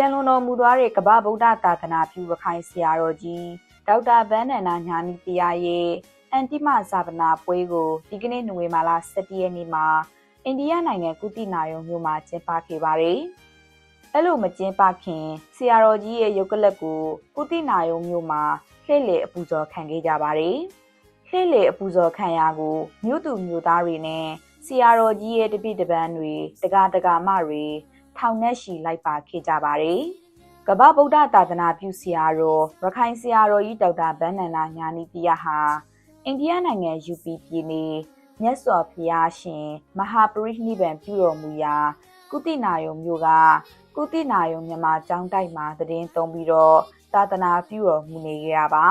ပြန်လွန်တော်မူသွားတဲ့ကမ္ဘာဗုဒ္ဓသာသနာပြုရခိုင်ဆရာတော်ကြီးဒေါက်တာဗန်းနန္ဒာညာနီတရားရဲ့အန်တိမဇာပနာပွဲကိုဒီကနေ့နိုဝင်ဘာလ17ရက်နေ့မှာအိန္ဒိယနိုင်ငံကုတိနာယုံမြို့မှာကျင်းပခဲ့ပါတယ်။အဲ့လိုမကျင်းပခင်ဆရာတော်ကြီးရဲ့ရုပ်ကလပ်ကိုကုတိနာယုံမြို့မှာလှည့်လည်အပူဇော်ခံခဲ့ကြပါတယ်။လှည့်လည်အပူဇော်ခံရကိုမြို့သူမြို့သားတွေနဲ့ဆရာတော်ကြီးရဲ့တပိတပန်းတွေတကာတကာမတွေ ထောင်နဲ့ရှီလိုက်ပါခဲ့ကြပါတယ်။ကမ္ဘာဗုဒ္ဓသာသနာပြုဆရာတော်ရခိုင်ဆရာတော်ကြီးဒေါက်တာဗန်းနန္ဒာညာနီတီယဟာအိန္ဒိယနိုင်ငံ UP ပြည်နယ်မြတ်စွာဘုရားရှင်မဟာပရိနိဗ္ဗာန်ပြုတော်မူရာကုတိနာယုံမြို့ကကုတိနာယုံမြန်မာကျောင်းတိုက်မှာတည်င်းသုံးပြီးတော့သာသနာပြုတော်မူနေကြပါ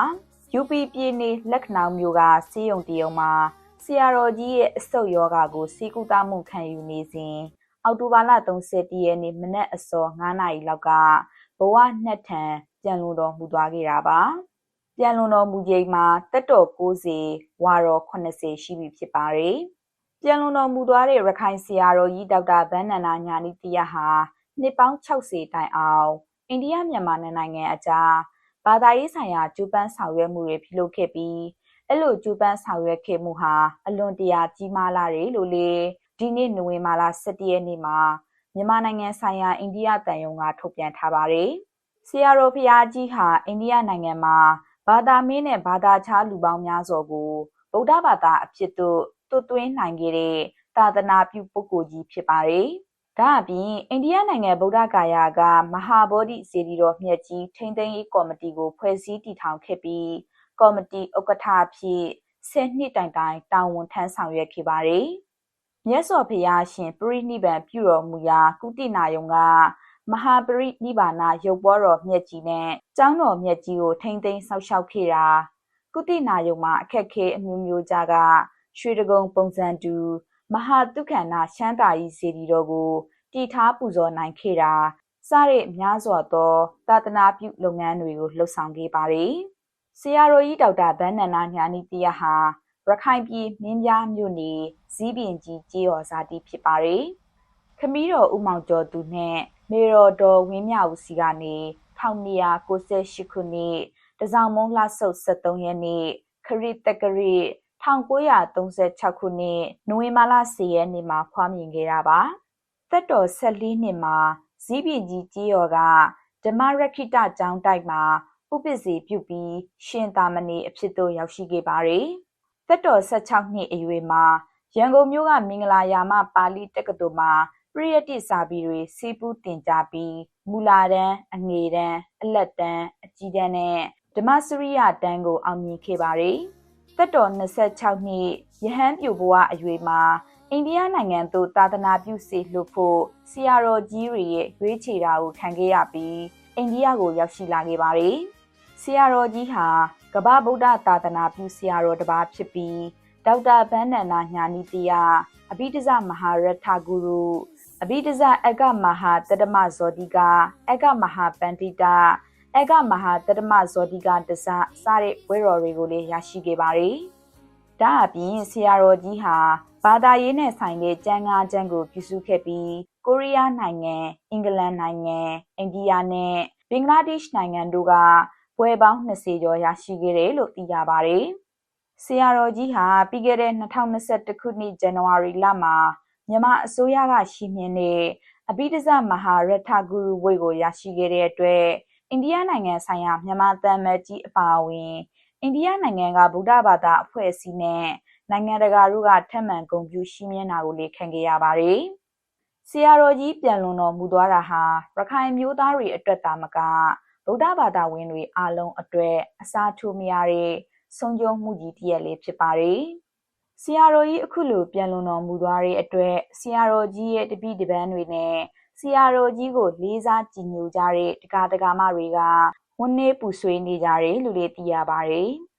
UP ပြည်နယ်လက်ခဏောင်မြို့ကစေယုံတယုံမှာဆရာတော်ကြီးရဲ့အဆုတ်ယောဂါကိုစီကူတာမှုခံယူနေစဉ် အောက်တိုဘာလ31ရက်နေ့မနက်အစော9နာရီလောက်ကဘဝနှစ်ထံပြန်လွန်တော်မူသွားခဲ့တာပါပြန်လွန်တော်မူချိန်မှာတက်တော်90ဝါတော်80ရှိပြီဖြစ်ပါတယ်ပြန်လွန်တော်မူသွားတဲ့ရခိုင်ဆရာတော်ကြီးဒေါက်တာဗန်းနန္ဒာညာနီတီယဟာနှစ်ပေါင်း60တိုင်အောင်အိန္ဒိယမြန်မာနိုင်ငံအကြားဘာသာရေးဆိုင်ရာကျူးပန်းဆောင်ရွက်မှုတွေပြုလုပ်ခဲ့ပြီး အဲ့လိုကျူးပန်းဆောင်ရွက်ခဲ့မှုဟာအလွန်တရာကြီးမားလာတယ်လို့လေဒီနေ့နိုဝင်ဘာလ17ရက်နေ့မှာမြန်မာနိုင်ငံဆိုင်ရာအိန္ဒိယတန်ယုံကထုတ်ပြန်ထားပါတယ်။ဆရာတော်ဖျားကြီးဟာအိန္ဒိယနိုင်ငံမှာဘာသာမင်းနဲ့ဘာသာခြားလူပေါင်းများစွာကိုဗုဒ္ဓဘာသာအဖြစ်သို့သွတ်သွင်းနိုင်ခဲ့တဲ့သာသနာပြုပုဂ္ဂိုလ်ကြီးဖြစ်ပါတယ်။ဒါအပြင်အိန္ဒိယနိုင်ငံဗုဒ္ဓဂါယာကမဟာဗောဓိစေတီတော်မြတ်ကြီးထိန်းသိမ်းရေးကော်မတီကိုဖွဲ့စည်းတည်ထောင်ခဲ့ပြီး ကော်မတီဥက္ကဋ္ဌအဖြစ်ဆယ်နှစ်တိုင်တိုင်တာဝန်ထမ်းဆောင်ရွက်ခဲ့ပါတယ်။မြတ်စွာဘုရားရှင်ပရိနိဗ္ဗာန်ပြုတော်မူရာကုတိနာယုံကမဟာပရိနိဗ္ဗာန်ရုပ်ပေါ်တော်မြတ်ကြီးနဲ့ကျောင်းတော်မြတ်ကြီးကိုထိမ့်သိမ်းဆောက်ရှောက်ခဲ့တာကုတိနာယုံမှာအခက်ခဲအမျိုးမျိုးကြကရွှေတကုံပုံစံတူမဟာတုခန္ဓရှမ်းတာကြီးစေတီတော်ကိုတည်ထားပူဇော်နိုင်ခဲ့တာစတဲ့များစွာသောသာသနာပြုလုပ်ငန်းတွေကိုလှုပ်ဆောင်ခဲ့ပါတယ်။ ဆရာတော်ကြီးဒေါက်တာဗန်းနန္ဒာညာနီတီယဟာရခိုင်ပြည်မင်းပြားမြို့နယ်ဇီးပင်ကြီးကျေးော်ဇာတိဖြစ်ပါတယ်။ခမီးတော်ဦးမောင်ကျော်သူနဲ့မေတော်တော်ဝင်းမြဦးစီကနေ1998ခုနှစ်တစောင်းမုံလဆုပ်73ရက်နေ့ခရစ်တက္ကရီ1936ခုနှစ်နိုဝင်ဘာလ10ရက်နေ့မှာဖွားမြင်ခဲ့တာပါသက်တော်14နှစ်မှာဇီးပြည်ကြီးကြီးရော်ကဓမ္မရခိတကျောင်းတိုက်မှာ ဥပ္ပဇေပြုပြီးရှင်သာမဏေအဖြစ်သို့ရောက်ရှိခဲ့ပါတယ်သက်တော်16နှစ်အရွယ်မှာရန်ကုန်မြို့ကမင်္ဂလာယာမပါဠိတက္ကသိုလ်မှာပရိယတ္တိစာပေတွေစေပူးတင်ကြားပြီးမူလာတန်းအငေတန်းအလက်တန်းအကြီးတန်းနဲ့ဓမ္မစရိယတန်းကိုအောင်မြင်ခဲ့ပါတယ်။သက်တော်26နှစ်ယဟန်ပြူဘဝအရွယ်မှာအိန္ဒိယနိုင်ငံသို့သာသနာပြုစေလွှတ်ဖို့ဆရာတော်ကြီးတွေရဲ့ရွေးချယ်တာကိုခံခဲ့ရပြီးအိန္ဒိယကိုရောက်ရှိလာခဲ့ပါတယ်။ ဆရာတော်ကြီးဟာကမ္ဘာဗုဒ္ဓသာသနာပြုဆရာတော်တစ်ပါးဖြစ်ပြီးဒေါက်တာဗန်းနန္ဒာညာနီတီယာအဘိဓဇမဟာရထဂုရုအဘိဓဇအကမဟာတတမဇောတိကအကမဟာပန္တိတာအကမဟာတတမဇောတိကတစစတဲ့ဝဲတော်တွေကိုလည်းရရှိခဲ့ပါတယ်။ဒါအပြင်ဆရာတော်ကြီးဟာဘာသာရေးနဲ့ဆိုင်တဲ့ကျမ်းဂန်ကျမ်းကိုပြုစုခဲ့ပြီးကိုရီးယားနိုင်ငံအင်္ဂလန်နိုင်ငံအိန္ဒိယနဲ့ဘင်္ဂလားဒေ့ရှ်နိုင်ငံတို့က ဘွဲပေါင်း20ကျော်ရရှိခဲ့တယ်လို့သိရပါတယ်။ဆရာတော်ကြီးဟာပြီးခဲ့တဲ့2021ခုနှစ်ဇန်နဝါရီလမှာမြန်မာအစိုးရကရှိမြင်တဲ့အဘိဓဇမဟာရထဂုရုဝိတ်ကိုရရှိခဲ့တဲ့အတွက်အိန္ဒိယနိုင်ငံဆိုင်ရာမြန်မာတန်မတ်ကြီးအပါအဝင်အိန္ဒိယနိုင်ငံကဗုဒ္ဓဘာသာအဖွဲ့အစည်းနဲ့နိုင်ငံတကာတို့ကထက်မှန်ဂုဏ်ပြုရှိမြင်တာကိုလေခံခဲ့ရပါတယ်။ဆရာတော်ကြီးပြန်လွန်တော်မူသွားတာဟာရခိုင်မျိုးသားတွေအတွက်သာမက ဗုဒ္ဓဘာသာဝင်တွေအားလုံးအတွက်အစားထိုးမရတဲ့ဆုံးကျုံးမှုကြီးတစ်ရက်လေးဖြစ်ပါတယ်။ဆရာတော်ကြီးအခုလိုပြန်လွန်တော်မူသွားတဲ့အတွက်ဆရာတော်ကြီးရဲ့တပည့်တပန်းတွေနဲ့ဆရာတော်ကြီးကိုလေးစားကြည်ညိုကြတဲ့တက္ကະတက္ကမတွေကဝန်းနေပူဆွေးနေကြတယ်လို့လည်းသိရပါတယ်။